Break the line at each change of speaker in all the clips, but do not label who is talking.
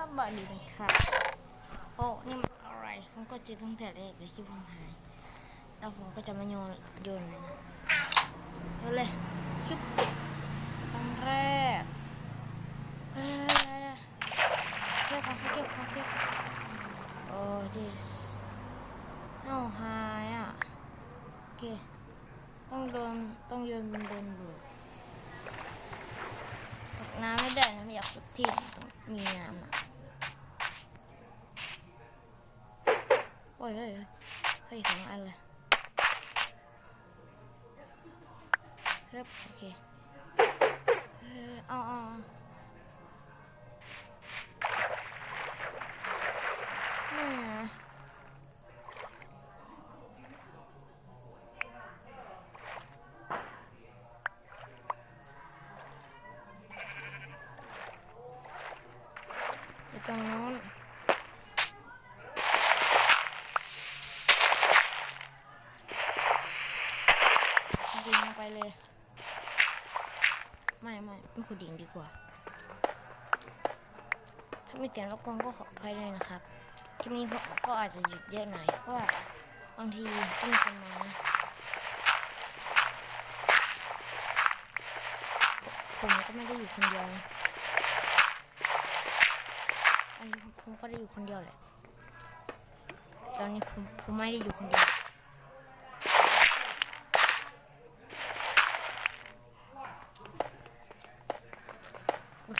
ว่าบอดีนะครับโอ้นี่มันอะไรผมก็จิตตั้งแต่แรกเลยคลิปผมหาย แล้วผมก็จะมาโยนโยนเลยนะโยนเลยชุบครั้งแรกเอ้ยเก็บของเก็บของเก็บโอ้ this เอ้าหายอะโอเคต้องโดนต้องโยนบนโดนดูตกน้ำไม่ได้นะไม่อยากสุดที่ต้องมีน้ำอะ โอ้ยเฮ้ยเฮ้ยเฮ้ย ดิ่งลงไปเลย ไม่ไม่ไม่ขุดดิ่งดีกว่า ถ้ามีเสียงรบกวนก็ขออภัยด้วยนะครับคลิปนี้ผมก็อาจจะหยุดเยอะหน่อยเพราะว่าบางทีก็มีคนมานะผมก็ไม่ได้อยู่คนเดียวนะอันนี้ผมก็ได้อยู่คนเดียวแหละ ตอนนี้ผมผมไม่ได้อยู่คนเดียว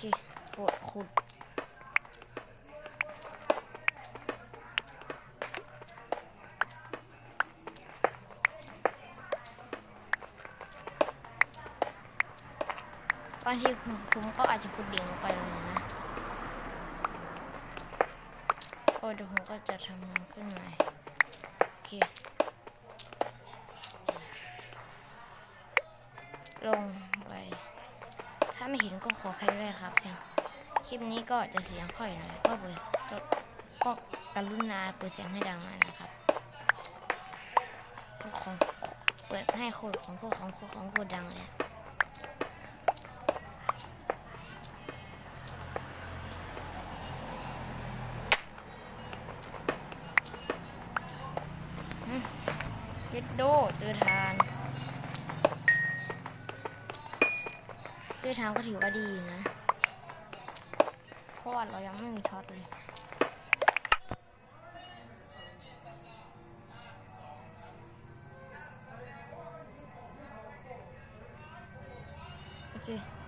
เคโคตรขุดบางทีผมผมก็อาจจะขุดดิ่งลงไปเลยนะโอ้เดี๋ยวผมก็จะทำมันขึ้นมาโอเค ลงไป ไม่เห็นก็ขออภัยด้วยครับเสียงคลิปนี้ก็จะเสียงค่อยหน่อยก็เปิดก็กกรุณาเปิดเสียงให้ดังหน่อยนะครับพวกของเปิดให้โคดของพวกของโคดของโคดดังเลยเย็ดโดเจอทา คือทำก็ถือว่าดีนะ เพราะว่าเรายังไม่มีช็อตเลยโอเค